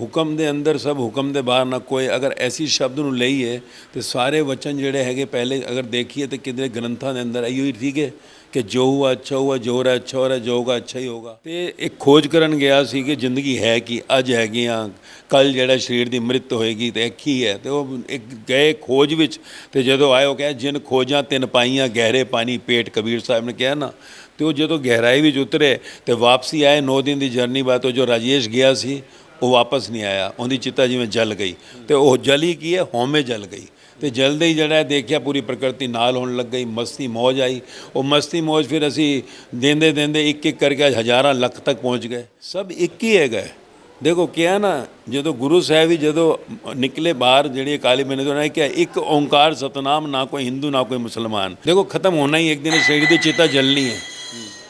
ਹੁਕਮ ਦੇ ਅੰਦਰ ਸਭ ਹੁਕਮ ਦੇ ਬਾਹਰ ਨਾ ਕੋਈ, ਅਗਰ ਐਸੀ ਸ਼ਬਦ ਨੂੰ ਲਈਏ, ਤੇ ਸਾਰੇ ਵਚਨ ਜਿਹੜੇ ਹੈਗੇ ਪਹਿਲੇ ਅਗਰ ਦੇਖੀਏ ਤੇ ਕਿਤੇ ਗ੍ਰੰਥਾਂ ਦੇ ਅੰਦਰ ਇਹੋ ਹੀ ਠੀਕ ਹੈ ਕਿ ਜੋ ਹੁਆ ਅੱਛਾ ਹੁਆ, ਜੋ ਰਿਹਾ ਅੱਛਾ ਹੋ ਰਿਹਾ ਜੋ ਹੋਗਾ ਅੱਛਾ ਹੀ ਹੋਗਾ ਤੇ ਇੱਕ ਖੋਜ ਕਰਨ ਗਿਆ ਸੀ ਕਿ ਜ਼ਿੰਦਗੀ ਹੈ ਕੀ, ਅੱਜ ਹੈਗੀ ਆ ਕੱਲ ਜਿਹੜਾ ਸਰੀਰ ਦੀ ਮ੍ਰਿਤ ਹੋਏਗੀ ਤੇ ਇੱਕ ਹੀ ਹੈ? ਤੇ ਉਹ ਇੱਕ ਗਏ ਖੋਜ ਵਿੱਚ ਤੇ ਜਦੋਂ ਆਏ, ਉਹ ਕਹੇ ਜਿਨ ਖੋਜਾਂ ਤਿੰਨ ਪਾਈਆਂ, ਗਹਿਰੇ ਪਾਣੀ, ਪੇਟ, ਕਬੀਰ ਸਾਹਿਬ ਨੇ ਕਿਹਾ ਨਾ, ਤੇ ਉਹ ਜਦੋਂ ਗਹਿਰਾਈ ਵਿੱਚ ਉਤਰੇ ਤੇ ਵਾਪਸੀ ਆਏ 9 ਦਿਨ ਦੀ ਜਰਨੀ ਬਾਅਦ ਉਹ ਜੋ ਰਾਜੇਸ਼ ਗਿਆ ਸੀ ਉਹ ਵਾਪਸ ਨਹੀਂ ਆਇਆ, ਉਹਦੀ ਚਿੱਤਾ ਜਿਵੇਂ ਜਲ ਗਈ। ਤੇ ਉਹ ਜਲੀ ਕੀ ਹੈ? ਹਉਮੈ ਜਲ ਗਈ। ਤੇ ਜਲਦੇ ਹੀ ਜਿਹੜਾ ਦੇਖਿਆ, ਪੂਰੀ ਪ੍ਰਕਿਰਤੀ ਨਾਲ ਹੋਣ ਲੱਗ ਗਈ, ਮਸਤੀ ਮौज ਆਈ। ਉਹ ਮਸਤੀ ਮौज ਫਿਰ ਅਸੀਂ ਦਿੰਦੇ ਦਿੰਦੇ ਇੱਕ ਇੱਕ ਕਰਕੇ ਹਜ਼ਾਰਾਂ ਲੱਖ ਤੱਕ ਪਹੁੰਚ ਗਏ। ਸਭ ਇੱਕ ਹੀ ਹੈਗਾ। ਦੇਖੋ ਕਿਹਾ ਨਾ, ਜਦੋਂ ਗੁਰੂ ਸਾਹਿਬ ਵੀ ਜਦੋਂ ਨਿਕਲੇ ਬਾਹਰ, ਜਿਹੜੇ ਕਾਲੀ ਮਹੀਨੇ ਤੋਂ ਉਹਨਾਂ ਕਿਹਾ, ਇੱਕ ਓੰਕਾਰ ਸਤਨਾਮ, ਨਾ ਕੋਈ ਹਿੰਦੂ, ਨਾ ਕੋਈ ਮੁਸਲਮਾਨ। ਦੇਖੋ ਖਤਮ ਹੋਣਾ ਹੀ ਇੱਕ ਦਿਨ, ਸਰੀਰ ਦੀ ਚਿੱਤਾ ਜਲਣੀ ਹੈ।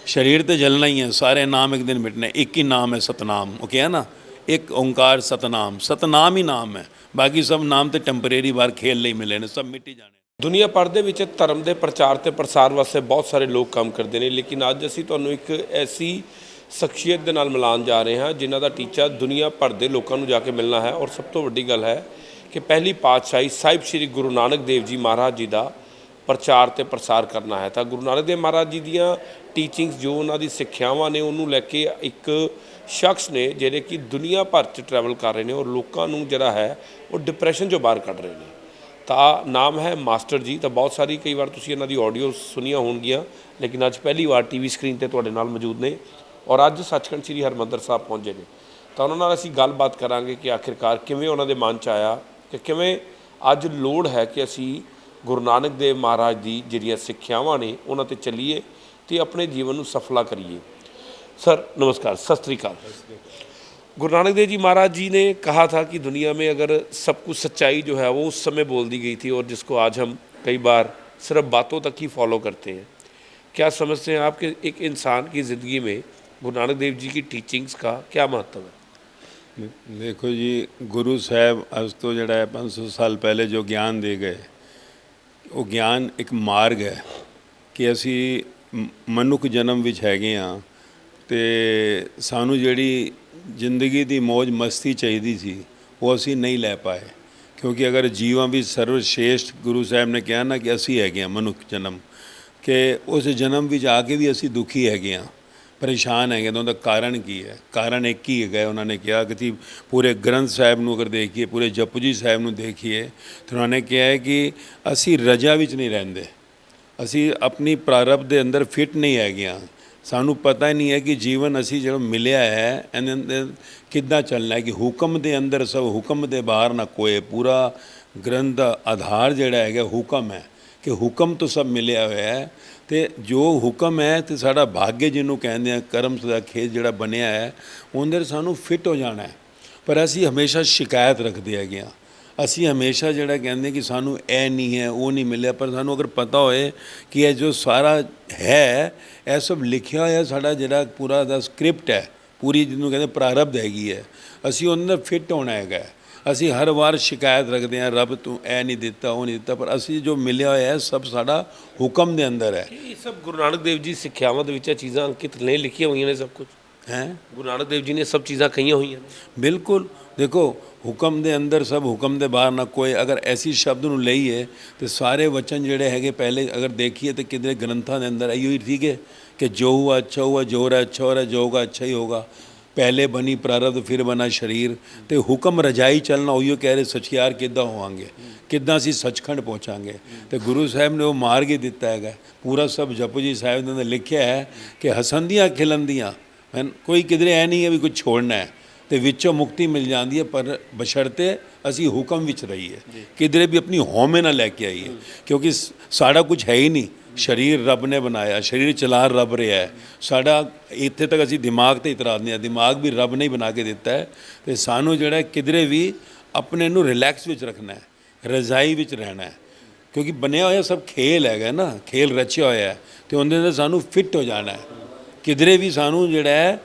ਸਰੀਰ ਤੇ ਜਲਣਾ ਹੀ ਹੈ, ਸਾਰੇ ਨਾਮ ਇੱਕ ਦਿਨ ਮਿਟਣੇ, ਇੱਕ ਹੀ ਨਾਮ ਹੈ ਸਤਨਾਮ। ਉਹ ਕਿਹਾ ਨਾ ਇੱਕ ਓੰਕਾਰ ਸਤਨਾਮ ਸਤਨਾਮ ਹੀ ਨਾਮ ਹੈ। ਬਾਕੀ ਸਭ ਨਾਮ ਤੇ ਟੈਂਪਰੇਰੀ ਵਾਰ ਖੇਲ ਲਈ ਮਿਲੇ ਨੇ, ਸਭ ਮਿੱਟੀ ਹੀ ਜਾਣੇ ਦੁਨੀਆ ਭਰ ਦੇ ਵਿੱਚ ਧਰਮ ਦੇ ਪ੍ਰਚਾਰ ਤੇ ਪ੍ਰਸਾਰ ਵਾਸਤੇ ਬਹੁਤ ਸਾਰੇ ਲੋਕ ਕੰਮ ਕਰਦੇ ਨੇ, ਲੇਕਿਨ ਅੱਜ ਅਸੀਂ ਤੁਹਾਨੂੰ ਇੱਕ ਐਸੀ ਸ਼ਖਸੀਅਤ ਦੇ ਨਾਲ ਮਿਲਾਨ ਜਾ ਰਹੇ ਹਾਂ, ਜਿਨ੍ਹਾਂ ਦਾ ਟੀਚਾ ਦੁਨੀਆ ਭਰ ਦੇ ਲੋਕਾਂ ਨੂੰ ਜਾ ਕੇ ਮਿਲਣਾ ਹੈ। ਔਰ ਸਭ ਤੋਂ ਵੱਡੀ ਗੱਲ ਹੈ ਕਿ ਪਹਿਲੀ ਪਾਤਸ਼ਾਹੀ ਸਾਹਿਬ ਸ੍ਰੀ ਗੁਰੂ ਨਾਨਕ ਦੇਵ ਜੀ ਮਹਾਰਾਜ ਜੀ ਦਾ ਪ੍ਰਚਾਰ ਤੇ ਪ੍ਰਸਾਰ ਕਰਨਾ ਹੈ। ਤਾਂ ਗੁਰੂ ਨਾਨਕ ਦੇਵ ਮਹਾਰਾਜ ਜੀ ਦੀਆਂ ਟੀਚਿੰਗਸ ਜੋ ਉਹਨਾਂ ਦੀ ਸਿੱਖਿਆਵਾਂ ਨੇ, ਉਹਨੂੰ ਲੈ ਕੇ ਇੱਕ ਸ਼ਖਸ ਨੇ ਜਿਹੜੇ ਕਿ ਦੁਨੀਆ ਭਰ 'ਚ ਟਰੈਵਲ ਕਰ ਰਹੇ ਨੇ ਔਰ ਲੋਕਾਂ ਨੂੰ ਜਿਹੜਾ ਹੈ, ਉਹ ਡਿਪਰੈਸ਼ਨ ਚੋਂ ਬਾਹਰ ਕੱਢ ਰਹੇ ਨੇ। ਤਾਂ ਨਾਮ ਹੈ ਮਾਸਟਰ ਜੀ। ਤਾਂ ਬਹੁਤ ਸਾਰੀ ਕਈ ਵਾਰ ਤੁਸੀਂ ਇਹਨਾਂ ਦੀ ਆਡੀਓ ਸੁਣੀਆਂ ਹੋਣਗੀਆਂ, ਲੇਕਿਨ ਅੱਜ ਪਹਿਲੀ ਵਾਰ ਟੀਵੀ ਸਕਰੀਨ ਤੇ ਤੁਹਾਡੇ ਨਾਲ ਮੌਜੂਦ ਨੇ ਔਰ ਅੱਜ ਸੱਚਖੰਡ ਸ੍ਰੀ ਹਰਮੰਦਰ ਸਾਹਿਬ ਪਹੁੰਚੇ ਨੇ। ਤਾਂ ਉਹਨਾਂ ਨਾਲ ਅਸੀਂ ਗੱਲਬਾਤ ਕਰਾਂਗੇ ਕਿ ਆਖਿਰਕਾਰ ਕਿਵੇਂ ਉਹਨਾਂ ਦੇ ਮਨ 'ਚ ਆਇਆ, ਕਿ ਕਿਵੇਂ ਅੱਜ ਲੋੜ ਹੈ ਕਿ ਅਸੀਂ ਗੁਰੂ ਨਾਨਕ ਦੇਵ ਮਹਾਰਾਜ ਦੀ ਜਿਹੜੀਆਂ ਸਿੱਖਿਆਵਾਂ ਨੇ ਉਹਨਾਂ ਤੇ ਚੱਲੀਏ ਤੇ ਆਪਣੇ ਜੀਵਨ ਨੂੰ ਸਫਲਾ ਕਰੀਏ सर नमस्कार सत श्रीकाल गुरु नानक देव जी महाराज जी ने कहा था कि दुनिया में अगर सब कुछ सच्चाई जो है वो उस समय बोल दी गई थी और जिसको आज हम कई बार सिर्फ बातों तक ही फॉलो करते हैं क्या समझते हैं आप कि एक इंसान की ज़िंदगी में गुरु नानक देव जी की टीचिंग्स का क्या महत्व है ਦੇਖੋ ਜੀ ਗੁਰੂ ਸਾਹਿਬ ਅੱਜ ਤੋਂ ਜਿਹੜਾ ਹੈ 500 ਸਾਲ ਪਹਿਲੇ ਜੋ ਗਿਆਨ ਦੇ ਗਏ ਉਹ ਗਿਆਨ ਇੱਕ ਮਾਰਗ ਹੈ ਕਿ ਅਸੀਂ ਮਨੁੱਖ ਜਨਮ ਵਿੱਚ ਹੈਗੇ ਆ ਤੇ ਸਾਨੂੰ ਜਿਹੜੀ ਜ਼ਿੰਦਗੀ ਦੀ ਮौज ਮਸਤੀ ਚਾਹੀਦੀ ਸੀ, ਉਹ ਅਸੀਂ ਨਹੀਂ ਲੈ ਪਾਏ। ਕਿਉਂਕਿ ਅਗਰ ਜੀਵਾਂ ਵੀ ਸਰਵਸ਼੍ਰੇਸ਼ਟ ਗੁਰੂ ਸਾਹਿਬ ਨੇ ਕਿਹਾ ਨਾ ਕਿ ਅਸੀਂ ਹੈਗੇ ਆ ਮਨੁੱਖ ਜਨਮ, ਕਿ ਉਸ ਜਨਮ ਵਿੱਚ ਆ ਕੇ ਵੀ ਅਸੀਂ ਦੁਖੀ ਹੈਗੇ ਆ ਪਰੇਸ਼ਾਨ ਹੈਗੇ ਤਾਂ ਉਹਦਾ ਕਾਰਨ ਕੀ ਹੈ? ਕਾਰਨ ਇੱਕ ਹੀ ਹੈਗਾ, ਉਹਨਾਂ ਨੇ ਕਿਹਾ ਕਿ ਤੁਸੀਂ ਪੂਰੇ ਗ੍ਰੰਥ ਸਾਹਿਬ ਨੂੰ ਅਗਰ ਦੇਖੀਏ, ਪੂਰੇ ਜਪਜੀ ਸਾਹਿਬ ਨੂੰ ਦੇਖੀਏ, ਤਾਂ ਉਹਨਾਂ ਨੇ ਕਿਹਾ ਹੈ ਕਿ ਅਸੀਂ ਰਜਾ ਵਿੱਚ ਨਹੀਂ ਰਹਿੰਦੇ। ਅਸੀਂ ਆਪਣੀ ਪ੍ਰਾਰਬਧ ਦੇ ਅੰਦਰ ਫਿੱਟ ਨਹੀਂ ਹੈਗੀਆਂ। ਸਾਨੂੰ ਪਤਾ ਹੀ ਨਹੀਂ ਹੈ ਕਿ ਜੀਵਨ ਅਸੀਂ ਜਿਹੜਾ ਮਿਲਿਆ ਹੈ, ਇਹਦੇ ਅੰਦਰ ਕਿੱਦਾਂ ਚੱਲਣਾ ਹੈ ਕਿ ਹੁਕਮ ਦੇ ਅੰਦਰ ਸਭ ਹੁਕਮ ਦੇ ਬਾਹਰ ਨਾ ਕੋਏ। ਪੂਰਾ ਗ੍ਰੰਥ ਦਾ ਆਧਾਰ ਜਿਹੜਾ ਹੈਗਾ, ਹੁਕਮ ਹੈ। ਕਿ ਹੁਕਮ ਤੋਂ ਸਭ ਮਿਲਿਆ ਹੋਇਆ ਹੈ ਤੇ ਜੋ ਹੁਕਮ ਹੈ ਤੇ ਸਾਡਾ ਭਾਗਯ ਜਿਹਨੂੰ ਕਹਿੰਦੇ ਆ, ਕਰਮ ਦਾ ਖੇਤ ਜਿਹੜਾ ਬਣਿਆ ਹੈ, ਉਹਦੇ ਅੰਦਰ ਸਾਨੂੰ ਫਿੱਟ ਹੋ ਜਾਣਾ ਹੈ। ਪਰ ਅਸੀਂ ਹਮੇਸ਼ਾ ਸ਼ਿਕਾਇਤ ਰੱਖਦੇ ਹੈਗੇ ਆ ਅਸੀਂ ਹਮੇਸ਼ਾ ਜਿਹੜਾ ਕਹਿੰਦੇ ਕਿ ਸਾਨੂੰ ਇਹ ਨਹੀਂ ਹੈ, ਉਹ ਨਹੀਂ ਮਿਲਿਆ, ਪਰ ਸਾਨੂੰ ਅਗਰ ਪਤਾ ਹੋਏ ਕਿ ਇਹ ਜੋ ਸਾਰਾ ਹੈ, ਇਹ ਸਭ ਲਿਖਿਆ ਹੋਇਆ ਸਾਡਾ ਜਿਹੜਾ ਪੂਰਾ ਦਾ ਸਕ੍ਰਿਪਟ ਹੈ, ਪੂਰੀ ਜਿਹਨੂੰ ਕਹਿੰਦੇ ਪ੍ਰਾਰਬਧ ਹੈਗੀ ਹੈ, ਅਸੀਂ ਉਹਨਾਂ ਦਾ ਫਿੱਟ ਹੋਣਾ ਹੈਗਾ ਅਸੀਂ ਹਰ ਵਾਰ ਸ਼ਿਕਾਇਤ ਰੱਖਦੇ ਹਾਂ ਰੱਬ ਤੂੰ ਇਹ ਨਹੀਂ ਦਿੱਤਾ ਉਹ ਨਹੀਂ ਦਿੱਤਾ। ਪਰ ਅਸੀਂ ਜੋ ਮਿਲਿਆ ਹੋਇਆ ਹੈ ਸਭ ਸਾਡਾ ਹੁਕਮ ਦੇ ਅੰਦਰ ਹੈ। ਇਹ ਸਭ ਗੁਰੂ ਨਾਨਕ ਦੇਵ ਜੀ ਸਿੱਖਿਆਵਾਂ ਦੇ ਵਿੱਚ ਇਹ ਚੀਜ਼ਾਂ ਅੰਕਿਤ ਨੇ ਲਿਖੀਆਂ ਹੋਈਆਂ ਨੇ ਸਭ ਕੁਝ? ਹੈ? ਗੁਰੂ ਨਾਨਕ ਦੇਵ ਜੀ ਨੇ ਸਭ ਚੀਜ਼ਾਂ ਕਹੀਆਂ ਹੋਈਆਂ ਨੇ। ਬਿਲਕੁਲ। ਦੇਖੋ ਹੁਕਮ ਦੇ ਅੰਦਰ ਸਭ ਹੁਕਮ ਦੇ ਬਾਹਰ ਨਾ ਕੋਈ ਅਗਰ ਐਸੀ ਸ਼ਬਦ ਨੂੰ ਲਈਏ ਤੇ ਸਾਰੇ ਵਚਨ ਜਿਹੜੇ ਹੈਗੇ ਪਹਿਲੇ ਅਗਰ ਦੇਖੀਏ ਤੇ ਕਿਤੇ ਗ੍ਰੰਥਾਂ ਦੇ ਅੰਦਰ ਇਹੋ ਹੀ ਠੀਕ ਹੈ ਕਿ ਜੋ ਹੁਆ ਅੱਛਾ ਹੁਆ ਜੋ ਰਿਹਾ ਅੱਛਾ ਹੋ ਰਿਹਾ ਜੋ ਹੋਗਾ ਅੱਛਾ ਹੀ ਹੋਗਾ ਪਹਿਲੇ ਬਣੀ, ਪ੍ਰਾਰਬਧ, ਫਿਰ ਬਣਾ ਸਰੀਰ ਤੇ ਹੁਕਮ ਰਜਾਈ ਚੱਲਣਾ ਉਹੀਓ ਕਹਿ ਰਹੇ, ਸਚਿਆਰ ਕਿੱਦਾਂ ਹੋਵਾਂਗੇ? ਕਿੱਦਾਂ ਅਸੀਂ ਸੱਚਖੰਡ ਪਹੁੰਚਾਂਗੇ? ਤੇ ਗੁਰੂ ਸਾਹਿਬ ਨੇ ਉਹ ਮਾਰਗ ਹੀ ਦਿੱਤਾ ਹੈਗਾ। ਪੂਰਾ ਸਭ ਜਪਜੀ ਸਾਹਿਬ ਨੇ ਲਿਖਿਆ ਹੈ ਕਿ ਹਸੰਦੀਆਂ ਖਿਲੰਦੀਆਂ। ਹੈਨ ਕੋਈ ਕਿਧਰੇ ਐ ਨਹੀਂ ਹੈ ਵੀ ਕੁਝ ਛੋੜਨਾ ਹੈ। ਤੇ ਵਿੱਚੋਂ ਮੁਕਤੀ ਮਿਲ ਜਾਂਦੀ ਹੈ, ਪਰ ਬਸ਼ਰਤੇ ਅਸੀਂ ਹੁਕਮ ਵਿੱਚ ਰਹੀਏ। ਕਿਧਰੇ ਵੀ ਆਪਣੀ ਹੋਮੇ ਨਾ ਲੈ ਕੇ ਆਈਏ। ਕਿਉਂਕਿ ਸ- ਸਾਡਾ ਕੁਝ ਹੈ ਹੀ ਨਹੀਂ। ਸਰੀਰ ਰੱਬ ਨੇ ਬਣਾਇਆ, ਸਰੀਰ ਚਲਾ ਰੱਬ ਰਿਹਾ ਹੈ। ਸਾਡਾ ਇੱਥੇ ਤੱਕ ਅਸੀਂ ਦਿਮਾਗ ਤੇ ਇਤਰਾਜ਼ ਨਹੀਂ ਆ, ਦਿਮਾਗ ਵੀ ਰੱਬ ਨੇ ਹੀ ਬਣਾ ਕੇ ਦਿੱਤਾ ਹੈ ਤੇ ਸਾਨੂੰ ਜਿਹੜਾ ਕਿਧਰੇ ਵੀ ਆਪਣੇ ਨੂੰ ਰਿਲੈਕਸ ਵਿੱਚ ਰੱਖਣਾ ਹੈ, ਰਜ਼ਾਈ ਵਿੱਚ ਰਹਿਣਾ ਹੈ। ਕਿਉਂਕਿ ਬਣਿਆ ਹੋਇਆ ਸਭ ਖੇਲ ਹੈਗਾ ਨਾ, ਖੇਲ ਰਚਿਆ ਹੋਇਆ ਹੈ ਤੇ ਉਹਦੇ ਅੰਦਰ ਸਾਨੂੰ ਫਿੱਟ ਹੋ ਜਾਣਾ ਹੈ। ਕਿਧਰੇ ਵੀ ਸਾਨੂੰ ਜਿਹੜਾ ਹੈ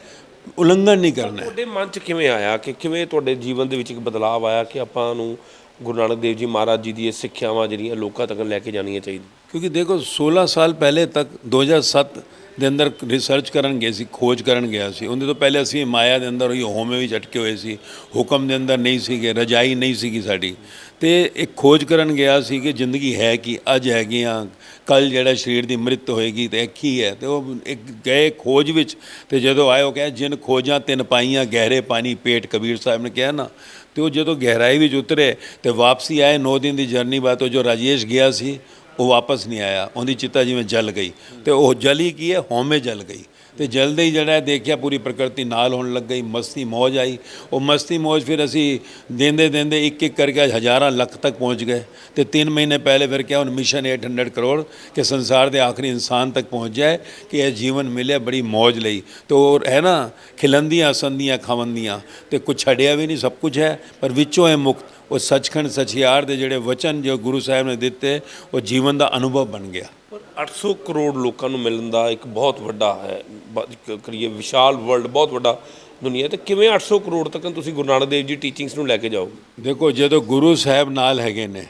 ਉਲੰਘਣ ਨਹੀਂ ਕਰਨਾ ਹੈ। ਤੁਹਾਡੇ ਮਨ 'ਚ ਕਿਵੇਂ ਆਇਆ ਕਿ ਕਿਵੇਂ ਤੁਹਾਡੇ ਜੀਵਨ ਦੇ ਵਿੱਚ ਇੱਕ ਬਦਲਾਅ ਆਇਆ ਕਿ ਆਪਾਂ ਨੂੰ ਗੁਰੂ ਨਾਨਕ ਦੇਵ ਜੀ ਮਹਾਰਾਜ ਜੀ ਦੀ ਇਹ ਸਿੱਖਿਆਵਾਂ ਜਿਹੜੀਆਂ ਲੋਕਾਂ ਤੱਕ ਲੈ ਕੇ ਜਾਣੀਆਂ ਚਾਹੀਦੀਆਂ? ਕਿਉਂਕਿ ਦੇਖੋ 16 ਸਾਲ ਪਹਿਲੇ ਤੱਕ 2007 ਦੇ ਅੰਦਰ ਰਿਸਰਚ ਕਰਨ ਗਏ ਸੀ, ਖੋਜ ਕਰਨ ਗਿਆ ਸੀ। ਉਹਦੇ ਤੋਂ ਪਹਿਲੇ ਅਸੀਂ ਮਾਇਆ ਦੇ ਅੰਦਰ ਹੋਈ, ਹੋਮੇ ਵੀ ਝਟਕੇ ਹੋਏ ਸੀ। ਹੁਕਮ ਦੇ ਅੰਦਰ ਨਹੀਂ ਸੀਗੇ, ਰਜਾਈ ਨਹੀਂ ਸੀਗੀ ਸਾਡੀ। ਤੇ ਇੱਕ ਖੋਜ ਕਰਨ ਗਿਆ ਸੀ ਕਿ ਜ਼ਿੰਦਗੀ ਹੈ ਕੀ, ਅੱਜ ਹੈਗੀ ਆ ਕੱਲ ਜਿਹੜਾ ਸਰੀਰ ਦੀ ਮ੍ਰਿਤ ਹੋਏਗੀ ਤੇ ਇੱਕ ਹੀ ਹੈ? ਤੇ ਉਹ ਇੱਕ ਗਏ ਖੋਜ ਵਿੱਚ ਤੇ ਜਦੋਂ ਆਏ, ਉਹ ਕਹਿੰਦੇ ਜਿਨ ਖੋਜਾਂ ਤਿੰਨ ਪਾਈਆਂ, ਗਹਿਰੇ ਪਾਣੀ, ਪੇਟ, ਕਬੀਰ ਸਾਹਿਬ ਨੇ ਕਿਹਾ ਨਾ। ਤੇ ਉਹ ਜਦੋਂ ਗਹਿਰਾਈ ਵਿੱਚ ਉਤਰੇ ਤੇ ਵਾਪਸੀ ਆਏ 9 ਦਿਨ ਦੀ ਜਰਨੀ ਬਾਅਦ ਉਹ ਜੋ ਰਾਜੇਸ਼ ਗਿਆ ਸੀ ਉਹ ਵਾਪਸ ਨਹੀਂ ਆਇਆ, ਉਹਦੀ ਚਿਤਾ ਜਿਵੇਂ ਜਲ ਗਈ। ਤੇ ਉਹ ਜਲੀ ਕੀ ਹੈ? ਹਉਮੈ ਜਲ ਗਈ। ਤੇ ਜਲਦੀ ਹੀ ਜਿਹੜਾ ਦੇਖਿਆ ਪੂਰੀ ਪ੍ਰਕਿਰਤੀ ਨਾਲ ਹੋਣ ਲੱਗ ਗਈ, ਮਸਤੀ ਮौज ਆਈ। ਉਹ ਮਸਤੀ ਮौज ਫਿਰ ਅਸੀਂ ਦਿੰਦੇ ਦਿੰਦੇ ਇੱਕ ਇੱਕ ਕਰਕੇ ਹਜ਼ਾਰਾਂ ਲੱਖ ਤੱਕ ਪਹੁੰਚ ਗਏ। ਤੇ 3 ਮਹੀਨੇ ਪਹਿਲੇ ਫਿਰ ਕਿਹਾ ਹੁਣ ਮਿਸ਼ਨ 800 ਕਰੋੜ ਕਿ ਸੰਸਾਰ ਦੇ ਆਖਰੀ ਇਨਸਾਨ ਤੱਕ ਪਹੁੰਚ ਜਾਏ ਕਿ ਇਹ ਜੀਵਨ ਮਿਲੇ ਬੜੀ ਮौज ਲਈ। ਤੋ ਹੈ ਨਾ, ਖਿਲੰਦੀਆਂ ਸੰਦੀਆਂ ਖਾਵੰਦੀਆਂ। ਤੇ ਕੁਛ ਛੜਿਆ ਵੀ ਨਹੀਂ, ਸਭ ਕੁਝ ਹੈ, ਪਰ ਵਿੱਚੋਂ ਹੈ ਮੁਕਤ, ਉਹ ਸੱਚਖੰਡ ਸਚਿਆਰ ਦੇ ਜਿਹੜੇ ਵਚਨ ਜੋ ਗੁਰੂ ਸਾਹਿਬ ਨੇ ਦਿੱਤੇ, ਉਹ ਜੀਵਨ ਦਾ ਅਨੁਭਵ ਬਣ ਗਿਆ। ਪਰ 800 ਕਰੋੜ ਲੋਕਾਂ ਨੂੰ ਮਿਲਣ ਦਾ ਇੱਕ ਬਹੁਤ ਵੱਡਾ ਹੈ ਕਰੀਏ ਵਿਸ਼ਾਲ ਵਰਲਡ ਬਹੁਤ ਵੱਡਾ ਦੁਨੀਆ ਤੇ ਕਿਵੇਂ 800 ਕਰੋੜ ਤੱਕ ਤੁਸੀਂ ਗੁਰੂ ਨਾਨਕ ਦੇਵ ਜੀ ਟੀਚਿੰਗਸ ਨੂੰ ਲੈ ਕੇ ਜਾਓਗੇ? ਦੇਖੋ, ਜਦੋਂ ਗੁਰੂ ਸਾਹਿਬ ਨਾਲ ਹੈਗੇ ਨੇ,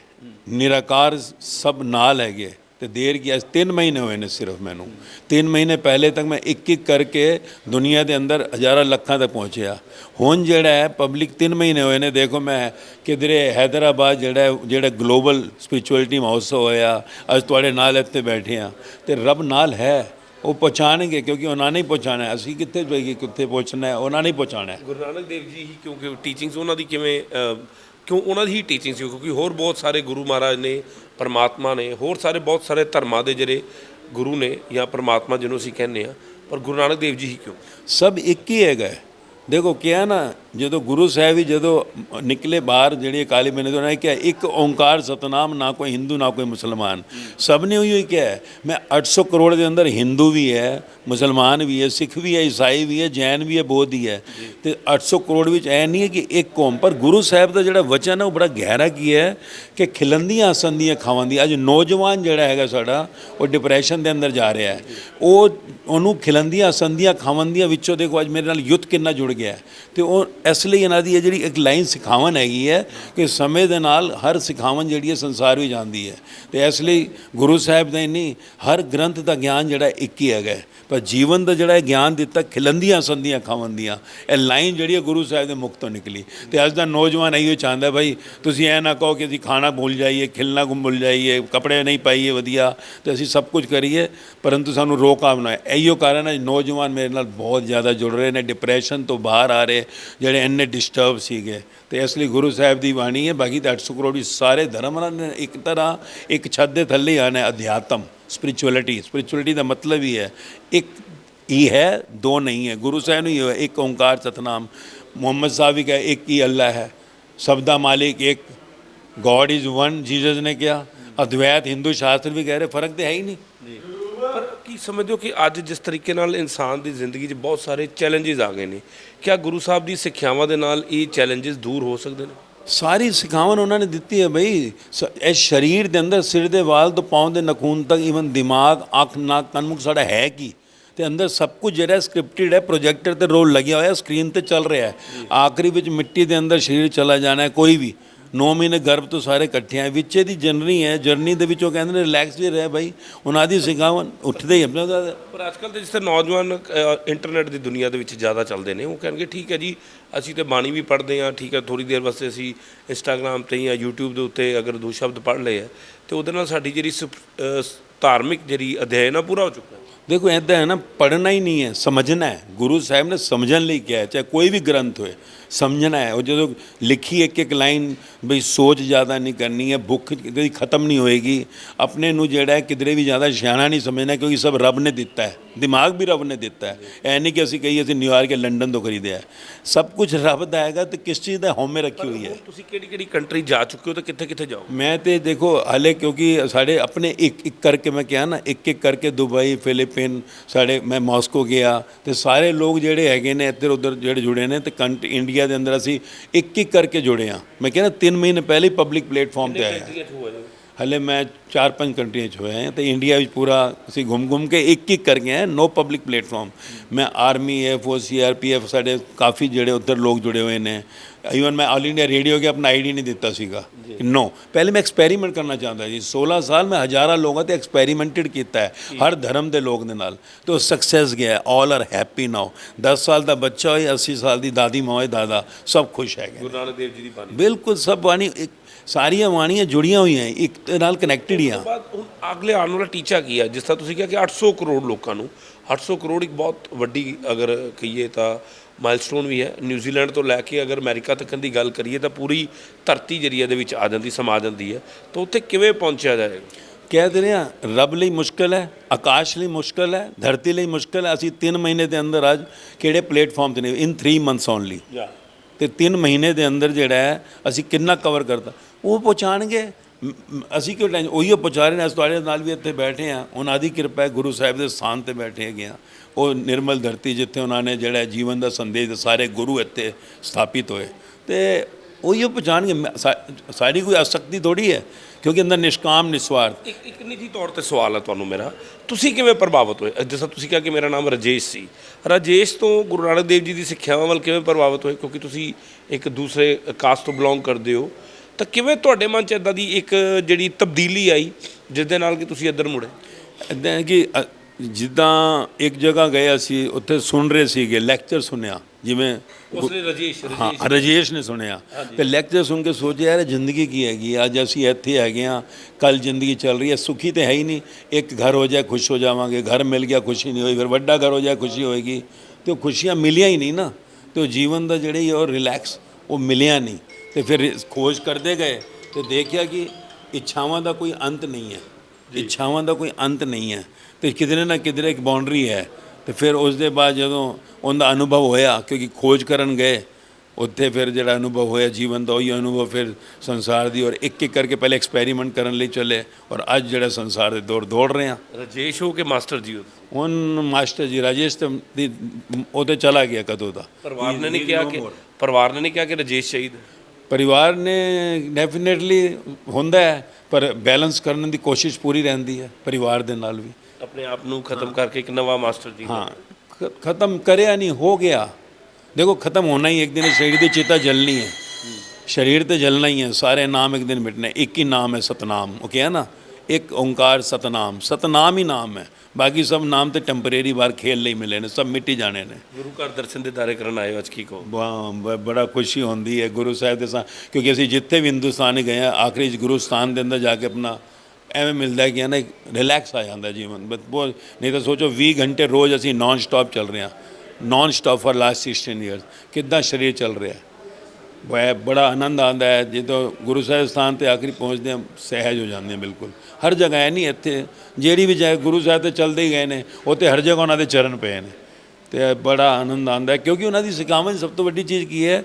ਨਿਰਾਕਾਰ ਸਭ ਨਾਲ ਹੈਗੇ। ਤੇ ਦੇਰ ਕੀ ਅੱਜ 3 ਮਹੀਨੇ ਹੋਏ ਨੇ ਸਿਰਫ ਮੈਨੂੰ। 3 ਮਹੀਨੇ ਪਹਿਲੇ ਤੱਕ ਮੈਂ ਇੱਕ ਇੱਕ ਕਰਕੇ ਦੁਨੀਆ ਦੇ ਅੰਦਰ ਹਜ਼ਾਰਾਂ ਲੱਖਾਂ ਤੱਕ ਪਹੁੰਚਿਆ। ਹੁਣ ਜਿਹੜਾ ਹੈ ਪਬਲਿਕ 3 ਮਹੀਨੇ ਹੋਏ ਨੇ ਦੇਖੋ ਮੈਂ ਕਿਧਰੇ ਹੈਦਰਾਬਾਦ ਜਿਹੜਾ ਹੈ, ਜਿਹੜਾ ਗਲੋਬਲ ਸਪਿਰਚੁਅਲਿਟੀ ਮਹੋਤਸਵ ਹੋਇਆ ਅੱਜ ਤੁਹਾਡੇ ਨਾਲ ਇੱਥੇ ਬੈਠੇ ਆ ਤੇ ਰੱਬ ਨਾਲ ਹੈ। ਉਹ ਪਹੁੰਚਾਣਗੇ ਕਿਉਂਕਿ ਉਹਨਾਂ ਨੇ ਹੀ ਪਹੁੰਚਾਣਾ ਹੈ ਅਸੀਂ ਕਿੱਥੇ ਜਾਈਏ ਕਿੱਥੇ ਪਹੁੰਚਣਾ ਹੈ ਉਹਨਾਂ ਨੇ ਹੀ ਪਹੁੰਚਾਣਾ ਹੈ ਗੁਰੂ ਨਾਨਕ ਦੇਵ ਜੀ ਹੀ ਕਿਉਂਕਿ ਟੀਚਿੰਗਸ ਉਹਨਾਂ ਦੀ ਕਿਵੇਂ ਕਿਉਂ ਉਹਨਾਂ ਦੀ ਹੀ ਟੀਚਿੰਗ ਸੀ ਕਿਉਂਕਿ ਹੋਰ ਬਹੁਤ ਸਾਰੇ ਗੁਰੂ ਮਹਾਰਾਜ ਨੇ ਪਰਮਾਤਮਾ ਨੇ, ਹੋਰ ਸਾਰੇ ਬਹੁਤ ਸਾਰੇ ਧਰਮਾਂ ਦੇ ਜਿਹੜੇ ਗੁਰੂ ਨੇ ਜਾਂ ਪਰਮਾਤਮਾ ਜਿਹਨੂੰ ਅਸੀਂ ਕਹਿੰਦੇ ਆ ਪਰ ਗੁਰੂ ਨਾਨਕ ਦੇਵ ਜੀ ਹੀ ਕਿਉਂ ਸਭ ਇੱਕ ਹੀ ਹੈਗਾ ਹੈ। ਦੇਖੋ, ਕਿਹਾ ਨਾ ਜਦੋਂ ਗੁਰੂ ਸਾਹਿਬ ਹੀ ਜਦੋਂ ਨਿਕਲੇ ਬਾਹਰ ਜਿਹੜੀ ਅਕਾਲੀ ਬਨੇ ਤੋਂ ਨੇ ਕਿਹਾ ਇੱਕ ਓੰਕਾਰ ਸਤਨਾਮ ਨਾ ਕੋਈ ਹਿੰਦੂ ਨਾ ਕੋਈ ਮੁਸਲਮਾਨ ਸਭ ਨੇ ਉਹੀ ਕਿਹਾ ਹੈ। ਮੈਂ 800 ਕਰੋੜ ਦੇ ਅੰਦਰ ਹਿੰਦੂ ਵੀ ਹੈ ਮੁਸਲਮਾਨ ਵੀ ਹੈ ਸਿੱਖ ਵੀ ਹੈ ਈਸਾਈ ਵੀ ਹੈ ਜੈਨ ਵੀ ਹੈ ਬੋਧ ਵੀ ਹੈ ਤੇ 800 ਕਰੋੜ ਵਿੱਚ ਐ ਨਹੀਂ ਹੈ ਕਿ ਇੱਕ ਕੌਮ ਪਰ ਗੁਰੂ ਸਾਹਿਬ ਦਾ ਜਿਹੜਾ ਵਚਨ ਹੈ ਉਹ ਬੜਾ ਗਹਿਰਾ ਕੀ ਹੈ ਕਿ ਖਿਲੰਦੀਆਂ ਹਸੰਦੀਆਂ ਖਾਵਾਂਦੀਆਂ ਅੱਜ ਨੌਜਵਾਨ ਜਿਹੜਾ ਹੈਗਾ ਸਾਡਾ ਉਹ ਡਿਪਰੈਸ਼ਨ ਦੇ ਅੰਦਰ ਜਾ ਰਿਹਾ ਹੈ ਉਹ ਉਹਨੂੰ ਖਿਲੰਦੀਆਂ ਹਸੰਦੀਆਂ ਖਾਵੰਦੀਆਂ ਵਿੱਚੋਂ ਦੇਖੋ ਅੱਜ ਮੇਰੇ ਨਾਲ ਯੁੱਧ ਕਿੰਨਾ ਜੁੜ ਗਿਆ ਹੈ। ਤੇ ਉਹ ਇਸ ਲਈ ਇਹਨਾਂ ਦੀ ਇਹ ਜਿਹੜੀ ਇੱਕ ਲਾਈਨ ਸਿਖਾਵਨ ਹੈਗੀ ਹੈ ਕਿ ਸਮੇਂ ਦੇ ਨਾਲ ਹਰ ਸਿਖਾਵਨ ਜਿਹੜੀ ਹੈ ਸੰਸਾਰ ਵਿੱਚ ਜਾਂਦੀ ਹੈ। ਤੇ ਇਸ ਲਈ ਗੁਰੂ ਸਾਹਿਬ ਦਾ ਨਹੀਂ, ਹਰ ਗ੍ਰੰਥ ਦਾ ਗਿਆਨ ਜਿਹੜਾ ਇੱਕ ਹੀ ਹੈਗਾ ਪਰ ਜੀਵਨ ਦਾ ਜਿਹੜਾ ਗਿਆਨ ਦਿੱਤਾ, ਖਿਲੰਦੀਆਂ ਸੰਦੀਆਂ ਖਾਵੰਦੀਆਂ ਇਹ ਲਾਈਨ ਜਿਹੜੀ ਹੈ ਗੁਰੂ ਸਾਹਿਬ ਦੇ ਮੁਖ ਤੋਂ ਨਿਕਲੀ। ਤੇ ਅੱਜ ਦਾ ਨੌਜਵਾਨ ਇਹੋ ਚਾਹੁੰਦਾ ਭਾਈ, ਤੁਸੀਂ ਐ ਨਾ ਕਹੋ ਕਿ ਅਸੀਂ ਖਾਣਾ ਭੁੱਲ ਜਾਈਏ, ਖਿਲਣਾ ਗੁੰਮ ਭੁੱਲ ਜਾਈਏ, ਕੱਪੜੇ ਨਹੀਂ ਪਾਈਏ, ਵਧੀਆ, ਤੇ ਅਸੀਂ ਸਭ ਕੁਝ ਕਰੀਏ, ਪਰੰਤੂ ਸਾਨੂੰ ਰੋਕਾਵਨਾ ਨਾ ਇਹੀਓ ਕਾਰਨ ਹੈ, ਨੌਜਵਾਨ ਮੇਰੇ ਨਾਲ ਬਹੁਤ ਜ਼ਿਆਦਾ ਜੁੜ ਰਹੇ ਨੇ ਡਿਪਰੈਸ਼ਨ ਤੋਂ ਬਾਹਰ ਆ ਰਹੇ ਜਿਹੜੇ ਇੰਨੇ ਡਿਸਟਰਬ ਸੀਗੇ ਤੇ ਇਸ ਲਈ ਗੁਰੂ ਸਾਹਿਬ ਦੀ ਬਾਣੀ ਹੈ ਬਾਕੀ ਤਾਂ 800 ਕਰੋੜ ਵੀ ਸਾਰੇ ਧਰਮਾਂ ਨੇ ਇੱਕ ਤਰ੍ਹਾਂ ਇੱਕ ਛੱਤ ਦੇ ਥੱਲੇ ਆਣਾ ਅਧਿਆਤਮ ਸਪਿਰਚੁਅਲਿਟੀ ਸਪਿਰਚੁਅਲਿਟੀ ਦਾ ਮਤਲਬ ਹੀ ਹੈ ਇੱਕ ਹੀ ਹੈ ਦੋ ਨਹੀਂ ਹੈ। ਗੁਰੂ ਸਾਹਿਬ ਨੂੰ ਹੀ ਹੋਇਆ, ਇੱਕ ਓੰਕਾਰ ਸਤਨਾਮ ਮੁਹੰਮਦ ਸਾਹਿਬ ਵੀ ਕਹੇ ਇੱਕ ਹੀ ਅੱਲਾ ਹੈ। ਸਭ ਦਾ ਮਾਲਿਕ ਇੱਕ ਗੋਡ ਇਜ਼ ਵਨ ਜੀਸਸ ਨੇ ਕਿਹਾ। ਅਦਵੈਤ ਹਿੰਦੂ ਸ਼ਾਸਤਰ ਵੀ ਕਹਿ ਰਹੇ ਫ਼ਰਕ ਤੇ ਹੈ ਹੀ ਨਹੀਂ। ਸਮਝਦੇ ਹੋ ਕਿ ਅੱਜ ਜਿਸ ਤਰੀਕੇ ਨਾਲ ਇਨਸਾਨ ਦੀ ਜ਼ਿੰਦਗੀ 'ਚ ਬਹੁਤ ਸਾਰੇ ਚੈਲੰਜਸ ਆ ਗਏ ਨੇ ਕਿਆ ਗੁਰੂ ਸਾਹਿਬ ਦੀ ਸਿੱਖਿਆਵਾਂ ਦੇ ਨਾਲ ਇਹ ਚੈਲੰਜਸ ਦੂਰ ਹੋ ਸਕਦੇ ਨੇ? ਸਾਰੀ ਸਿਖਾਵਨ ਉਹਨਾਂ ਨੇ ਦਿੱਤੀ ਹੈ ਬਈ ਸ- ਇਹ ਸਰੀਰ ਦੇ ਅੰਦਰ ਸਿਰ ਦੇ ਵਾਲ ਤੋਂ ਪਾਉਂ ਦੇ ਨਖੂਨ ਤੱਕ ਇਵਨ ਦਿਮਾਗ ਅੱਖ ਨੱਕ ਕੰਨ ਮੁਖ ਸਾਡਾ ਹੈ ਕੀ? ਤੇ ਅੰਦਰ ਸਭ ਕੁਝ ਜਿਹੜਾ ਸਕ੍ਰਿਪਟਡ ਹੈ ਪ੍ਰੋਜੈਕਟਰ ਤੇ ਰੋਲ ਲੱਗਿਆ ਹੋਇਆ ਸਕਰੀਨ ਤੇ ਚੱਲ ਰਿਹਾ ਹੈ। ਆਖਰੀ ਵਿੱਚ ਮਿੱਟੀ ਦੇ ਅੰਦਰ ਸਰੀਰ ਚਲਾ ਜਾਣਾ ਹੈ ਕੋਈ ਵੀ। 9 ਮਹੀਨੇ ਗਰਭ ਤੋਂ ਸਾਰੇ ਇਕੱਠੇ ਆ ਵਿੱਚੇ ਦੀ ਜਰਨੀ ਹੈ ਜਰਨੀ ਦੇ ਵਿੱਚ ਉਹ ਕਹਿੰਦੇ ਨੇ ਰਿਲੈਕਸ ਵੀ ਰਹਿ ਬਾਈ ਉਹਨਾਂ ਦੀ ਸਿਖਾਵਨ ਉੱਠਦੇ ਹੀ ਆਪਣਾ ਦਾ ਪਰ ਅੱਜ ਕੱਲ੍ਹ ਤੇ ਜਿਸ ਤਰ੍ਹਾਂ ਨੌਜਵਾਨ ਇੰਟਰਨੈਟ ਦੀ ਦੁਨੀਆ ਦੇ ਵਿੱਚ ਜ਼ਿਆਦਾ ਚੱਲਦੇ ਨੇ ਉਹ ਕਹਿਣਗੇ ਠੀਕ ਹੈ ਜੀ ਅਸੀਂ ਤੇ ਬਾਣੀ ਵੀ ਪੜ੍ਹਦੇ ਹਾਂ ਠੀਕ ਹੈ ਥੋੜੀ ਦੇਰ ਵਾਸਤੇ ਅਸੀਂ ਇੰਸਟਾਗ੍ਰam ਤੇ ਜਾਂ YouTube ਦੇ ਉੱਤੇ ਅਗਰ ਦੋ ਸ਼ਬਦ ਪੜ੍ਹ ਲਏ ਆ ਤੇ ਉਹਦੇ ਨਾਲ ਸਾਡੀ ਜਿਹੜੀ ਧਾਰਮਿਕ ਜਿਹੜੀ ਅਧਿਐਨ ਆ ਪੂਰਾ ਹੋ ਚੁੱਕਾ ਦੇਖੋ ਐਦਾਂ ਹੈ ਨਾ ਪੜ੍ਹਨਾ ਹੀ ਨਹੀਂ ਹੈ ਸਮਝਣਾ ਹੈ। ਗੁਰੂ ਸਾਹਿਬ ਨੇ ਸਮਝਣ ਲਈ ਕਿਹਾ ਹੈ, ਚਾਹੇ ਕੋਈ ਵੀ ਗ੍ਰੰਥ ਹੋਏ। ਸਮਝਣਾ ਹੈ। ਉਹ ਜਦੋਂ ਲਿਖੀ ਇੱਕ ਇੱਕ ਲਾਈਨ ਬਈ ਸੋਚ ਜ਼ਿਆਦਾ ਨਹੀਂ ਕਰਨੀ ਹੈ ਭੁੱਖ ਕਦੀ ਖਤਮ ਨਹੀਂ ਹੋਏਗੀ ਆਪਣੇ ਨੂੰ ਜਿਹੜਾ ਹੈ ਕਿਧਰੇ ਵੀ ਜ਼ਿਆਦਾ ਸਿਆਣਾ ਨਹੀਂ ਸਮਝਣਾ ਕਿਉਂਕਿ ਸਭ ਰੱਬ ਨੇ ਦਿੱਤਾ ਹੈ। ਦਿਮਾਗ ਵੀ ਰੱਬ ਨੇ ਦਿੱਤਾ ਹੈ। ਐ ਨਹੀਂ ਕਿ ਅਸੀਂ ਕਹੀਏ ਅਸੀਂ ਨਿਊਯਾਰਕ ਜਾਂ ਲੰਡਨ ਤੋਂ ਖਰੀਦਿਆ। ਸਭ ਕੁਝ ਰੱਬ ਦਾ ਹੈਗਾ ਤੇ ਕਿਸ ਚੀਜ਼ ਦਾ ਹਉਮੈ ਰੱਖੀ ਹੋਈ ਹੈ। ਤੁਸੀਂ ਕਿਹੜੀ ਕਿਹੜੀ ਕੰਟਰੀ ਜਾ ਚੁੱਕੇ ਹੋ ਤੇ ਕਿੱਥੇ ਕਿੱਥੇ ਜਾਓ ਮੈਂ ਤੇ ਦੇਖੋ ਹਾਲੇ ਕਿਉਂਕਿ ਸਾਡੇ ਆਪਣੇ ਇੱਕ ਇੱਕ ਕਰਕੇ ਮੈਂ ਕਿਹਾ ਨਾ ਇੱਕ ਇੱਕ ਕਰਕੇ ਦੁਬਈ ਫਿਲੀਪੀਨ ਸਾਡੇ ਮੈਂ ਮਾਸਕੋ ਗਿਆ ਤੇ ਸਾਰੇ ਲੋਕ ਜਿਹੜੇ ਹੈਗੇ ਨੇ ਇੱਧਰ ਉੱਧਰ ਜਿਹੜੇ ਜੁੜੇ ਨੇ ਤੇ ਕੰਟ ਇੰਡੀਆ ਦੇ ਅੰਦਰ ਅਸੀਂ ਇੱਕ ਇੱਕ ਕਰਕੇ ਜੁੜੇ ਆ ਮੈਂ ਕਹਿੰਦਾ 3 ਮਹੀਨੇ ਪਹਿਲੇ ਪਬਲਿਕ ਪਲੇਟਫਾਰਮ ਤੇ ਆਇਆ ਹਲੇ ਮੈਂ ਚਾਰ ਪੰਜ ਕੰਟਰੀਆਂ 'ਚ ਹੋਇਆ ਹਾਂ ਤੇ ਇੰਡੀਆ ਵਿੱਚ ਪੂਰਾ ਅਸੀਂ ਘੁੰਮ ਘੁੰਮ ਕੇ ਇੱਕ ਇੱਕ ਕਰ ਗਏ ਹਾਂ। ਨੋ ਪਬਲਿਕ ਪਲੇਟਫਾਰਮ ਮੈਂ army F O C R P F ਸਾਡੇ ਕਾਫੀ ਜਿਹੜੇ ਉੱਧਰ ਲੋਕ ਜੁੜੇ ਹੋਏ ਨੇ। ਈਵਨ ਮੈਂ ਆਲ ਇੰਡੀਆ ਰੇਡੀਓ ਕੇ ਆਪਣਾ ਆਈਡੀ ਨਹੀਂ ਦਿੱਤਾ ਸੀਗਾ। ਨੋ ਪਹਿਲੇ ਮੈਂ ਐਕਸਪੈਰੀਮੈਂਟ ਕਰਨਾ ਚਾਹੁੰਦਾ ਜੀ। 16 ਸਾਲ ਮੈਂ ਹਜ਼ਾਰਾਂ ਲੋਕਾਂ ਤੇ ਐਕਸਪੈਰੀਮੈਂਟਡ ਕੀਤਾ ਹੈ ਹਰ ਧਰਮ ਦੇ ਲੋਕ ਦੇ ਨਾਲ। ਤੇ ਉਹ ਸਕਸੈਸ ਗਿਆ ਆਲ ਆਰ ਹੈਪੀ ਨਾਓ 10 ਸਾਲ ਦਾ ਬੱਚਾ ਹੋਏ 80 ਸਾਲ ਦੀ ਦਾਦੀ ਮਾਂ ਹੋਏ ਦਾਦਾ ਸਭ ਖੁਸ਼ ਹੈਗੇ ਗੁਰੂ ਨਾਨਕ ਦੇਵ ਜੀ ਦੀ ਬਾਣੀ। ਬਿਲਕੁਲ ਸਭ ਬਾਣੀ ਸਾਰੀਆਂ ਬਾਣੀਆਂ ਜੁੜੀਆਂ ਹੋਈਆਂ ਇੱਕ ਨਾਲ ਕਨੈਕਟਡ ਹੀ ਆ। ਹੁਣ ਅਗਲੇ ਆਉਣ ਵਾਲਾ ਟੀਚਾ ਕੀ ਹੈ ਜਿਸ ਤਰ੍ਹਾਂ ਤੁਸੀਂ ਕਿਹਾ ਕਿ 800 ਕਰੋੜ ਲੋਕਾਂ ਨੂੰ 800 ਕਰੋੜ ਇੱਕ ਬਹੁਤ ਵੱਡੀ ਅਗਰ ਕਹੀਏ ਤਾਂ ਮਾਈਲਸਟੋਨ ਵੀ ਹੈ। ਨਿਊਜ਼ੀਲੈਂਡ ਤੋਂ ਲੈ ਕੇ ਅਗਰ ਅਮਰੀਕਾ ਤੱਕ ਦੀ ਗੱਲ ਕਰੀਏ ਤਾਂ ਪੂਰੀ ਧਰਤੀ ਜਰੀਆ ਦੇ ਵਿੱਚ ਆ ਜਾਂਦੀ ਸਮਾ ਜਾਂਦੀ ਹੈ। ਤਾਂ ਉੱਥੇ ਕਿਵੇਂ ਪਹੁੰਚਿਆ ਜਾਏਗਾ ਕਹਿ ਦੇ ਰਹੇ ਰੱਬ ਲਈ ਮੁਸ਼ਕਲ ਹੈ ਆਕਾਸ਼ ਲਈ ਮੁਸ਼ਕਲ ਹੈ ਧਰਤੀ ਲਈ ਮੁਸ਼ਕਲ ਹੈ। ਅਸੀਂ 3 ਮਹੀਨੇ ਦੇ ਅੰਦਰ ਅੱਜ ਕਿਹੜੇ ਪਲੇਟਫਾਰਮ ਤੇ ਨੇ? ਇਨ 3 ਮੰਥਸ ਓਨਲੀ ਤੇ 3 ਮਹੀਨੇ ਦੇ ਅੰਦਰ ਜਿਹੜਾ ਹੈ ਅਸੀਂ ਕਿੰਨਾ ਕਵਰ ਕਰਤਾ? ਉਹ ਪਹੁੰਚਾਣਗੇ। ਮ- ਮ- ਅਸੀਂ ਕਿਉਂ ਟੈਨਸ਼ਨ ਉਹੀਓ ਪਹੁੰਚਾ ਰਹੇ ਨੇ। ਅਸੀਂ ਤੁਹਾਡੇ ਨਾਲ ਵੀ ਇੱਥੇ ਬੈਠੇ ਆ ਉਹਨਾਂ ਦੀ ਕਿਰਪਾ ਹੈ ਗੁਰੂ ਸਾਹਿਬ ਦੇ ਸਥਾਨ ਤੇ ਬੈਠੇ ਹੈਗੇ ਆ ਉਹ ਨਿਰਮਲ ਧਰਤੀ ਜਿੱਥੇ ਉਹਨਾਂ ਨੇ ਜਿਹੜਾ ਜੀਵਨ ਦਾ ਸੰਦੇਸ਼ ਸਾਰੇ ਗੁਰੂ ਇੱਥੇ ਸਥਾਪਿਤ ਹੋਏ। ਤੇ ਉਹੀਓ ਪਹੁੰਚਾਣਗੇ ਮੈਂ- ਸਾ- ਸਾਡੀ ਕੋਈ ਆਸਕਤੀ ਥੋੜੀ ਹੈ ਕਿਉਂਕਿ ਅੰਦਰ ਨਿਸ਼ਕਾਮ ਨਿਸਵਾਰਥ। ਇੱਕ ਇੱਕ ਨਿੱਜੀ ਤੌਰ ਤੇ ਸਵਾਲ ਹੈ ਤੁਹਾਨੂੰ ਮੇਰਾ। ਤੁਸੀਂ ਕਿਵੇਂ ਪ੍ਰਭਾਵਿਤ ਹੋਏ? ਜਿਵੇਂ ਤੁਸੀਂ ਕਿਹਾ ਕਿ ਮੇਰਾ ਨਾਮ ਰਾਜੇਸ਼ ਸੀ। ਰਾਜੇਸ਼ ਤੋਂ ਗੁਰੂ ਨਾਨਕ ਦੇਵ ਜੀ ਦੀ ਸਿੱਖਿਆਵਾਂ ਵੱਲ ਕਿਵੇਂ ਪ੍ਰਭਾਵਿਤ ਹੋਏ? ਕਿਉਂਕਿ ਤੁਸੀਂ ਇੱਕ ਦੂਸਰੇ ਕਾਸਟ ਤੋਂ ਬਿਲੋਂਗ ਕਰਦੇ ਹੋ। ਤਾਂ ਕਿਵੇਂ ਤੁਹਾਡੇ ਮਨ 'ਚ ਇਦਾਂ ਦੀ ਇੱਕ ਜਿਹੜੀ ਤਬਦੀਲੀ ਆਈ ਜਿਸ ਦੇ ਨਾਲ ਕਿ ਤੁਸੀਂ ਇੱਧਰ ਮੁੜੇ? ਇੱਦਾਂ ਹੈ ਕਿ ਜਿੱਦਾਂ ਇੱਕ ਜਗ੍ਹਾ ਗਏ ਅਸੀਂ ਉੱਥੇ ਸੁਣ ਰਹੇ ਸੀਗੇ ਲੈਕਚਰ ਸੁਣਿਆ ਜਿਵੇਂ ਉਸਨੇ ਰਾਜੇਸ਼ ਹਾਂ ਰਜੇਸ਼ ਨੇ। ਸੁਣਿਆ। ਤੇ ਲੈਕਚਰ ਸੁਣ ਕੇ ਸੋਚਿਆ ਯਾਰ ਜ਼ਿੰਦਗੀ ਕੀ ਹੈਗੀ? ਅੱਜ ਅਸੀਂ ਇੱਥੇ ਹੈਗੇ ਆ ਕੱਲ ਜ਼ਿੰਦਗੀ ਚੱਲ ਰਹੀ ਹੈ ਸੁਖੀ ਤੇ ਹੈ ਹੀ ਨਹੀਂ। ਇੱਕ ਘਰ ਹੋ ਜਾਏ ਖੁਸ਼ ਹੋ ਜਾਵਾਂਗੇ ਘਰ ਮਿਲ ਗਿਆ ਖੁਸ਼ੀ ਨਹੀਂ ਹੋਈ ਫਿਰ ਵੱਡਾ ਘਰ ਹੋ ਜਾਏ ਖੁਸ਼ੀ ਹੋਏਗੀ। ਤੇ ਉਹ ਖੁਸ਼ੀਆਂ ਮਿਲੀਆਂ ਹੀ ਨਹੀਂ ਨਾ। ਤੇ ਉਹ ਜੀਵਨ ਦਾ ਜਿਹੜੇ ਉਹ ਰਿਲੈਕਸ ਉਹ ਮਿਲਿਆ ਨਹੀਂ। ਤੇ ਫਿਰ ਖੋਜ ਕਰਦੇ ਗਏ ਤੇ ਦੇਖਿਆ ਕਿ ਇੱਛਾਵਾਂ ਦਾ ਕੋਈ ਅੰਤ ਨਹੀਂ ਹੈ। ਇੱਛਾਵਾਂ ਦਾ ਕੋਈ ਅੰਤ ਨਹੀਂ ਹੈ। ਤੇ ਕਿਧਰੇ ਨਾ ਕਿਧਰੇ ਇੱਕ ਬਾਉਂਡਰੀ ਹੈ। ਤੇ ਫਿਰ ਉਸ ਦੇ ਬਾਅਦ ਜਦੋਂ ਉਹਦਾ ਅਨੁਭਵ ਹੋਇਆ ਕਿਉਂਕਿ ਖੋਜ ਕਰਨ ਗਏ ਉੱਥੇ ਫਿਰ ਜਿਹੜਾ ਅਨੁਭਵ ਹੋਇਆ ਜੀਵਨ ਦਾ ਉਹੀ ਅਨੁਭਵ ਫਿਰ ਸੰਸਾਰ ਦੀ ਔਰ ਇੱਕ ਇੱਕ ਕਰਕੇ ਪਹਿਲੇ ਐਕਸਪੈਰੀਮੈਂਟ ਕਰਨ ਲਈ ਚੱਲੇ ਔਰ ਅੱਜ ਜਿਹੜਾ ਸੰਸਾਰ ਦੇ ਦੌੜ ਦੌੜ ਰਹੇ ਆ ਰਾਜੇਸ਼ ਹੋ ਕੇ ਮਾਸਟਰ ਜੀ। ਹੁਣ ਮਾਸਟਰ ਜੀ ਰਾਜੇਸ਼ ਤੇ ਦੀ ਉਹ ਤੇ ਚਲਾ ਗਿਆ ਕਦੋਂ ਦਾ। ਪਰਿਵਾਰ ਨੇ ਨਹੀਂ ਕਿਹਾ ਕਿ ਪਰਿਵਾਰ ਨੇ ਨਹੀਂ ਕਿਹਾ ਕਿ ਰਾਜੇਸ਼ ਸ਼ਹੀਦ। ਪਰਿਵਾਰ ਨੇ ਡੈਫੀਨੇਟਲੀ ਹੁੰਦਾ ਹੈ ਪਰ ਬੈਲੈਂਸ ਕਰਨ ਦੀ ਕੋਸ਼ਿਸ਼ ਪੂਰੀ ਰਹਿੰਦੀ ਹੈ ਪਰਿਵਾਰ ਦੇ ਨਾਲ ਵੀ। ਆਪਣੇ ਆਪ ਨੂੰ ਖਤਮ ਕਰਕੇ ਇੱਕ ਨਵਾਂ ਮਾਸਟਰ ਜੀ ਹਾਂ ਖ- ਖਤਮ ਕਰਿਆ ਨਹੀਂ ਹੋ ਗਿਆ। ਦੇਖੋ ਖਤਮ ਹੋਣਾ ਹੀ ਇੱਕ ਦਿਨ ਸਰੀਰ ਦੀ ਚਿਤਾ ਜਲਣੀ ਹੈ। ਸਰੀਰ ਤੇ ਜਲਣਾ ਹੀ ਹੈ ਸਾਰੇ ਨਾਮ ਇੱਕ ਦਿਨ ਮਿਟਣੇ ਇੱਕ ਹੀ ਨਾਮ ਹੈ ਸਤਨਾਮ ਉਹ ਕਿਹਾ ਨਾ ਇੱਕ ਓੰਕਾਰ ਸਤਨਾਮ ਸਤਨਾਮ ਹੀ ਨਾਮ ਹੈ। ਬਾਕੀ ਸਭ ਨਾਮ ਤੇ ਟੈਂਪਰੇਰੀ ਵਾਰ ਖੇਲ ਲਈ ਮਿਲੇ ਨੇ ਸਭ ਮਿਟੀ ਜਾਣੇ ਨੇ। ਗੁਰੂ ਘਰ ਦਰਸ਼ਨ ਦੇ ਦਾਰੇ ਕਰਨ ਆਏ ਅੱਜ ਕੀ ਬ- ਬੜਾ ਖੁਸ਼ੀ ਹੁੰਦੀ ਹੈ ਗੁਰੂ ਸਾਹਿਬ ਦੇ ਸਾਹ ਕਿਉਂਕਿ ਅਸੀਂ ਜਿੱਥੇ ਵੀ ਹਿੰਦੁਸਤਾਨ ਗਏ ਆ ਆਖਰੀ ਗੁਰੂ ਸਥਾਨ ਦੇ ਅੰਦਰ ਜਾ ਕੇ ਆਪਣਾ ਐਵੇਂ ਮਿਲਦਾ ਹੈ ਕਿ ਨਾ ਰਿਲੈਕਸ ਆ ਜਾਂਦਾ ਜੀਵਨ। ਬਸ ਬਹੁਤ ਨਹੀਂ ਤਾਂ ਸੋਚੋ 20 ਘੰਟੇ ਰੋਜ਼ ਅਸੀਂ ਨਾਨ ਸਟਾਪ ਚੱਲ ਰਹੇ ਹਾਂ। Non stop for last 16 years ਕਿੱਦਾਂ ਸਰੀਰ ਚੱਲ ਰਿਹਾ ਹੈ? ਬੜਾ ਬੜਾ ਆਨੰਦ ਆਉਂਦਾ ਹੈ। ਜਦੋਂ ਗੁਰੂ ਸਾਹਿਬ ਸਥਾਨ ਤੇ ਆਖਰੀ ਪਹੁੰਚਦੇ ਹਾਂ ਸਹਿਜ ਹੋ ਜਾਂਦੇ ਹਾਂ ਬਿਲਕੁਲ। ਹਰ ਜਗ੍ਹਾ ਹੈ ਨਹੀਂ ਇੱਥੇ ਜਿਹੜੀ ਵੀ ਜਗ੍ਹਾ ਗੁਰੂ ਸਾਹਿਬ ਤੇ ਚੱਲਦੇ ਹੀ ਗਏ ਨੇ ਉੱਥੇ ਹਰ ਜਗ੍ਹਾ ਉਹਨਾਂ ਦੇ ਚਰਨ ਪਏ ਨੇ। ਤੇ ਬੜਾ ਆਨੰਦ ਆਉਂਦਾ ਹੈ ਕਿਉਂਕਿ ਉਹਨਾਂ ਦੀ 'ਚ ਸਭ ਤੋਂ ਵੱਡੀ ਚੀਜ਼ ਕੀ ਹੈ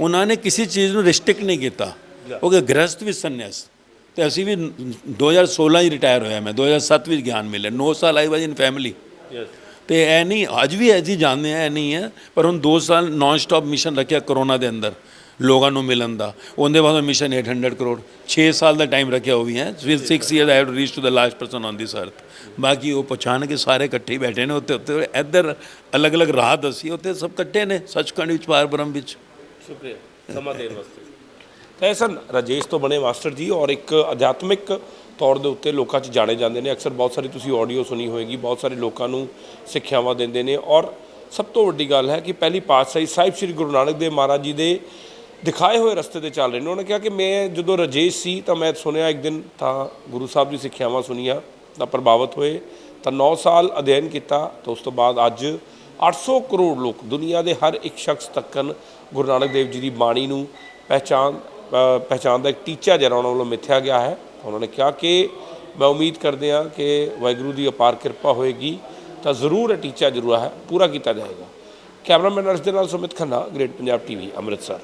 ਉਹਨਾਂ ਨੇ ਕਿਸੇ ਚੀਜ਼ ਨੂੰ ਰਿਸਟ੍ਰਿਕਟ ਨਹੀਂ ਕੀਤਾ। ਉਹ ਕਿ ਗ੍ਰਸਤ ਵੀ ਸੰਨਿਆਸ। ਤੇ ਅਸੀਂ ਵੀ 2016 ਹੀ ਰਿਟਾਇਰ ਹੋਇਆ ਮੈਂ 2007 ਵਿੱਚ ਗਿਆਨ ਮਿਲਿਆ। 9 ਸਾਲ ਆਈ ਵਾਜ ਇਨ ਫੈਮਿਲੀ ਤੇ ਇਹ ਨਹੀਂ ਅੱਜ ਵੀ ਐਸੀ ਜਾਣਦੇ ਆ ਇਹ ਨਹੀਂ ਹੈ ਪਰ ਹੁਣ 2 ਸਾਲ ਨਾਨ ਸਟਾਪ ਮਿਸ਼ਨ ਰੱਖਿਆ ਕਰੋਨਾ ਦੇ ਅੰਦਰ। ਲੋਕਾਂ ਨੂੰ ਮਿਲਣ ਦਾ। ਉਹਦੇ ਵਾਸਤੇ ਮਿਸ਼ਨ 800 ਕਰੋੜ। 6 ਸਾਲ ਦਾ ਟਾਈਮ ਰੱਖਿਆ ਉਹ ਵੀ ਹੈ। With 6 year I have reach to the last person on this earth ਬਾਕੀ ਉਹ ਪਛਾਣ ਕੇ ਸਾਰੇ ਇਕੱਠੇ ਹੀ ਬੈਠੇ ਨੇ ਉੱਤੇ ਉੱਤੇ ਇੱਧਰ ਅਲੱਗ-ਅਲੱਗ ਰਾਹ ਦੱਸੀ, ਉੱਥੇ ਸਭ ਇਕੱਠੇ ਨੇ ਸੱਚਖੰਡ ਵਿੱਚ ਪਾਰ ਵਿੱਚ। ਸ਼ੁਕਰੀਆ। ਸਮਾਂ ਦੇਣ ਵਾਸਤੇ। ਤਾਂ ਸਨ ਰਾਜੇਸ਼ ਤੋਂ ਬਣੇ ਮਾਸਟਰ ਜੀ ਔਰ ਇੱਕ ਅਧਿਆਤਮਿਕ ਤੌਰ ਦੇ ਉੱਤੇ ਲੋਕਾਂ 'ਚ ਜਾਣੇ ਜਾਂਦੇ ਨੇ। ਅਕਸਰ ਬਹੁਤ ਸਾਰੀ ਤੁਸੀਂ ਆਡੀਓ ਸੁਣੀ ਹੋਏਗੀ, ਬਹੁਤ ਸਾਰੇ ਲੋਕਾਂ ਨੂੰ ਸਿੱਖਿਆਵਾਂ ਦਿੰਦੇ ਨੇ। ਔਰ ਸਭ ਤੋਂ ਵੱਡੀ ਗੱਲ ਹੈ ਕਿ ਪਹਿਲੀ ਪਾਤਸ਼ਾਹੀ ਸਾਹਿਬ ਸ੍ਰੀ ਗੁਰੂ ਨਾਨਕ ਦੇਵ ਮਹਾਰਾਜ ਜੀ ਦੇ ਦਿਖਾਏ ਹੋਏ ਰਸਤੇ ਤੇ ਚੱਲ ਰਹੇ ਨੇ। ਉਹਨਾਂ ਨੇ ਕਿਹਾ ਕਿ ਮੈਂ ਜਦੋਂ ਰਾਜੇਸ਼ ਸੀ ਤਾਂ ਮੈਂ ਸੁਣਿਆ ਇੱਕ ਦਿਨ ਤਾਂ ਗੁਰੂ ਸਾਹਿਬ ਦੀ ਸਿੱਖਿਆਵਾਂ ਸੁਣੀਆਂ ਤਾਂ ਪ੍ਰਭਾਵਿਤ ਹੋਏ ਤਾਂ 9 ਸਾਲ ਅਧਿਐਨ ਕੀਤਾ ਤਾਂ ਉਸ ਤੋਂ ਬਾਅਦ ਅੱਜ 800 ਕਰੋੜ ਲੋਕ ਦੁਨੀਆ ਦੇ ਹਰ ਇੱਕ ਸ਼ਖਸ ਤੱਕਨ ਗੁਰੂ ਨਾਨਕ ਦੇਵ ਜੀ ਦੀ ਬਾਣੀ ਨੂੰ ਪਹਿਚਾਨ ਅ, ਪਹਿਚਾਨ ਦਾ ਇੱਕ ਟੀਚਾ ਜਿਹੜਾ ਉਹਨਾਂ ਵੱਲੋਂ ਮਿੱਥਿਆ ਗਿਆ ਹੈ। ਉਹਨਾਂ ਨੇ ਕਿਹਾ ਕਿ ਮੈਂ ਉਮੀਦ ਕਰਦੇ ਹਾਂ ਕਿ ਵਾਹਿਗੁਰੂ ਦੀ ਅਪਾਰ ਕਿਰਪਾ ਹੋਏਗੀ ਤਾਂ ਜ਼ਰੂਰ ਇਹ ਟੀਚਾ ਜ਼ਰੂਰ ਹੈ ਪੂਰਾ ਕੀਤਾ ਜਾਏਗਾ। ਕੈਮਰਾਮੈਨ ਅਰਸ਼ ਦੇ ਨਾਲ ਸੁਮਿਤ ਖੰਨਾ ਗ੍ਰੇਟ ਪੰਜਾਬ ਟੀਵੀ ਅੰਮ੍ਰਿਤਸਰ।